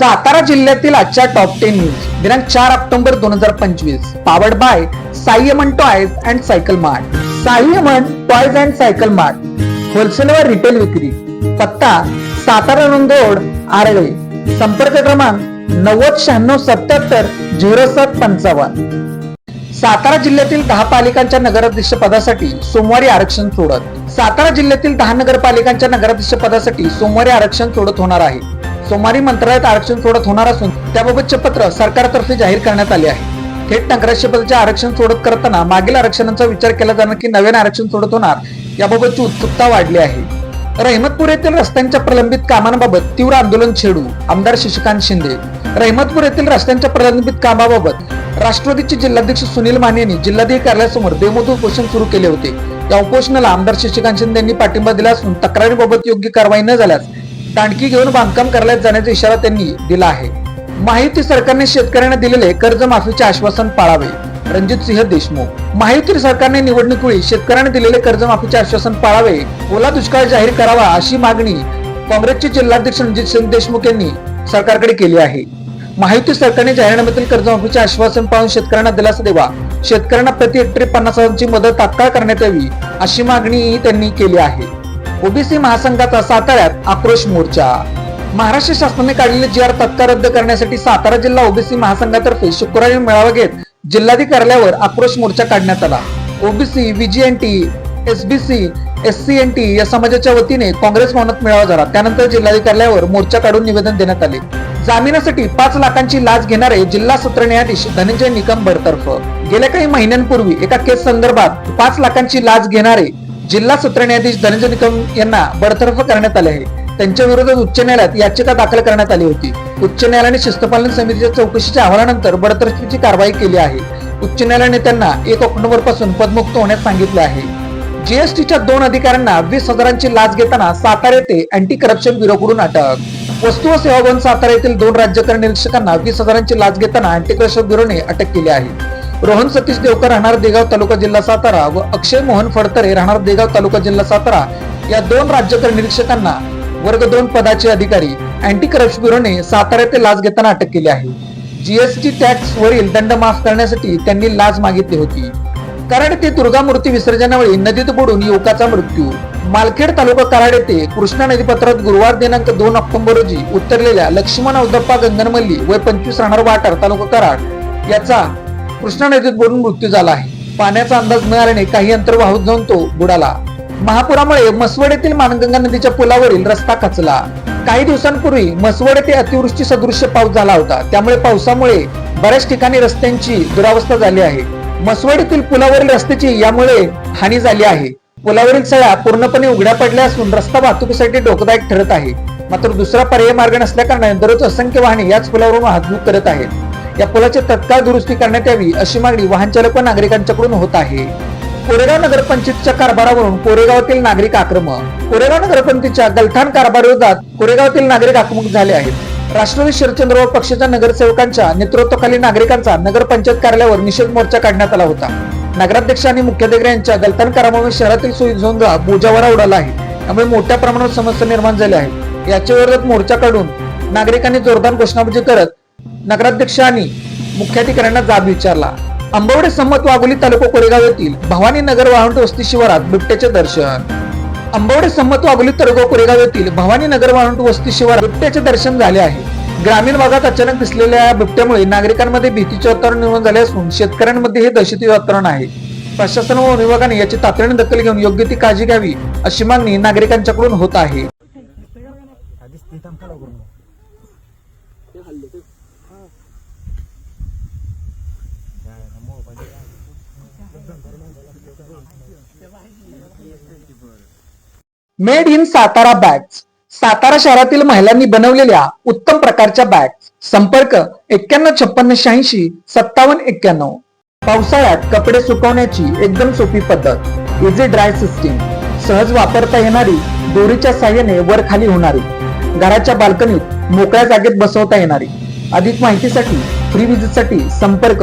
सातारा जिल्ह्यातील आजच्या top ten news दिनांक चार ऑक्टोबर दोन हजार पंचवीस. Powered by Simon toys and cycle mart Simon toys and cycle mart wholesale व रिटेल विक्री. पत्ता सातारा रोड आरळे संपर्क क्रमांक नव्वद शहाण्णव सत्याहत्तर झिरो सात पंचावन्न. सातारा जिल्ह्यातील दहा पालिकांच्या नगराध्यक्ष पदासाठी सोमवारी आरक्षण सोडत. सातारा जिल्ह्यातील दहा नगरपालिकांच्या नगराध्यक्ष पदासाठी सोमवारी आरक्षण सोडत होणार आहे. सोमवारी मंत्रालयात आरक्षण सोडत होणार असून त्याबाबतचे पत्र सरकारतर्फे जाहीर करण्यात आले आहे. थेट नगराध्यक्ष पदाचे आरक्षण सोडत करताना मागील आरक्षणांचा विचार केला जाणार की नव्याने आरक्षण सोडत होणार याबाबतची उत्सुकता वाढली आहे. रहमतपूर येथील रस्त्यांच्या प्रलंबित कामांबाबत तीव्र आंदोलन छेडू आमदार शशिकांत शिंदे. रहमतपूर येथील रस्त्यांच्या प्रलंबित कामाबाबत राष्ट्रवादीचे जिल्हाध्यक्ष सुनील माने यांनी जिल्हाधिकारी कार्यालयासमोर बेमुदत उपोषण सुरू केले होते. या उपोषणाला आमदार शशिकांत शिंदे यांनी पाठिंबा दिला असून तक्रारीबाबत योग्य कारवाई न झाल्यास दांडकी घेऊन बांधकाम करायला जाण्याचा इशारा त्यांनी दिला आहे. माहिती सरकारने शेतकऱ्यांना दिलेले कर्जमाफीचे आश्वासन पाळावे. रणजित सिंह देशमुख. माहिती सरकारने निवडणुकीवेळी शेतकऱ्यांना दिलेले कर्जमाफीचे आश्वासन पाळावे. ओला दुष्काळ जाहीर करावा अशी मागणी काँग्रेसचे जिल्हाध्यक्ष रणजित सिंह देशमुख यांनी सरकारकडे केली आहे. माहिती सरकारने जाहीरनाम्यातील कर्जमाफीचे आश्वासन पाळून शेतकऱ्यांना दिलासा द्यावा शेतकऱ्यांना प्रति हेक्टरी पन्नास हजारांची मदत तात्काळ करण्यात यावी अशी मागणी त्यांनी केली आहे. ओबीसी महासंघाचा साताऱ्यात आक्रोश मोर्चा. महाराष्ट्र शासनाने काढलेले जी आर तत्काळ रद्द करण्यासाठी सातारा जिल्हा ओबीसी महासंघातर्फे शुक्रवारी मेळावा घेत जिल्हाधिकारी आक्रोश मोर्चा काढण्यात आला. ओबीसी व्हीजीएनटी एसबीसी एससीएनटी या समाजाच्या वतीने काँग्रेस भवनात मेळावा झाला. त्यानंतर जिल्हाधिकारी मोर्चा काढून निवेदन देण्यात आले. जामिनासाठी पाच लाखांची लाच घेणारे जिल्हा सत्र न्यायाधीश धनंजय निकम बडतर्फ गेल्या काही महिन्यांपूर्वी एका केस संदर्भात पाच लाखांची लाच घेणारे जिल्हा सत्र न्यायाधीश धनंजय निकम यांना बडतर्फ करण्यात आले आहे. त्यांच्या विरोधात उच्च न्यायालयात याचिका दाखल करण्यात आली होती. उच्च न्यायालयाने शिस्तपालन समितीच्या चौकशीच्या अहवालानंतर बडतर्फीची कारवाई केली आहे. उच्च न्यायालयाने त्यांना एक ऑक्टोबरपासून पदमुक्त होण्यास सांगितले आहे. जीएसटीच्या दोन अधिकाऱ्यांना वीस हजारांची लाच घेताना सातारा येथे अँटी करप्शन ब्युरोकडून अटक. वस्तू व सेवा भवन सातारा येथील दोन राज्यकर निरीक्षकांना वीस हजारांची लाच घेताना अँटी करप्शन ब्युरोने अटक केली आहे. रोहन सतीश देवकर राहणार देगाव तालुका जिल्हा सातारा व अक्षय मोहन फडतरे राहणार देगाव तालुका जिल्हा सातारा. या दोन राज्यकर निरीक्षकांना वर्ग दोन पदाचे अधिकारी अँटी करप्शन ब्युरोने सातारा येथे लाच घेताना अटक केली आहे. जीएसटी टॅक्स वरील दंड माफ करण्यासाठी त्यांनी लाच मागितली होती. कराड येथे दुर्गा मूर्ती विसर्जनावेळी नदीत बुडून युवकाचा मृत्यू. मालखेड तालुका कराड येथे कृष्णा नदीपात्रात गुरुवार दिनांक दोन ऑक्टोबर रोजी उतरलेल्या लक्ष्मण औदप्पा गंगनमल्ली वय पंचवीस राहणार वाटार तालुका कराड. याचा कृष्णा नदीत बुडून मृत्यू झाला आहे. पाण्याचा अंदाज मिळाल्याने काही अंतर वाहून जाऊन तो बुडाला. महापुरामुळे मसवड येथील मानगंगा नदीच्या पुलावरील रस्ता खचला. काही दिवसांपूर्वी मसवड येथे अतिवृष्टी सदृश्य पाऊस झाला होता. त्यामुळे पावसामुळे बऱ्याच ठिकाणी रस्त्यांची दुरावस्था झाली आहे. मसवड येथील पुलावरील रस्त्याची यामुळे हानी झाली आहे. पुलावरील सळ्या पूर्णपणे उघड्या पडल्या असून रस्ता वाहतुकीसाठी धोकादायक ठरत आहे. मात्र दुसरा पर्याय मार्ग नसल्याकारणाने दररोज असंख्य वाहने याच पुलावरून वाहतूक करत आहेत. या पुलाची तत्काळ दुरुस्ती करण्यात यावी अशी मागणी वाहनचालक व नागरिकांच्याकडून होत आहे. कोरेगाव नगरपंचायतच्या कारभारावरून कोरेगावातील नागरिक आक्रमक. कोरेगाव नगरपंचायतीच्या गलथान कारभारविरोधात कोरेगावातील नागरिक आक्रमक झाले आहेत. राष्ट्रवादी शरदचंद्र पक्षाच्या नगरसेवकांच्या नेतृत्वाखाली नागरिकांचा नगरपंचायत कार्यालयावर निषेध मोर्चा काढण्यात आला होता. नगराध्यक्ष आणि मुख्याधिकारी यांच्या गलथान कारामुळे शहरातील सोयी झोंगा बोजावरा उडाला आहे. त्यामुळे मोठ्या प्रमाणावर समस्या निर्माण झाल्या आहेत. याच्या विरोधात मोर्चा काढून नागरिकांनी जोरदार घोषणाबाजी करत नगराध्यक्ष आणि मुख्याधिकाऱ्यांना जाब विचारला. आंबवडे संमत वाघोली तालुका कोरेगाव येथील भवानी नगर वाहन वस्ती शिवारात बिबट्याचे दर्शन. आंबवडे संमत वाघोली तालुका कोरेगाव येथील भवानी नगर वाहन वस्ती शिवारात बिबट्याचे दर्शन झाले आहे. ग्रामीण भागात अचानक दिसलेल्या या बिबट्यामुळे नागरिकांमध्ये भीतीचे वातावरण निर्माण झाले असून शेतकऱ्यांमध्ये हे दहशती वातावरण आहे. प्रशासन व विभागाने याची तातडीने दखल घेऊन योग्य ती काळजी घ्यावी अशी मागणी नागरिकांच्याकडून होत आहे आधीच ते थांब खाला करून made in Satara bags. Satara शहरातील महिलांनी बनवलेल्या उत्तम प्रकारच्या बॅग्स. संपर्क एक्क्याण्णव छप्पन्न शहाऐंशी सत्तावन्न एक्क्याण्णव. पावसाळ्यात कपडे सुकवण्याची एकदम सोपी पद्धत. इझी ड्राय सिस्टीम सहज वापरता येणारी दोरीच्या साह्याने वर खाली होणारी. घराच्या बाल्कनीत मोकळ्या जागेत बसवता येणारी. अधिक माहितीसाठी फ्री विजिटसाठी संपर्क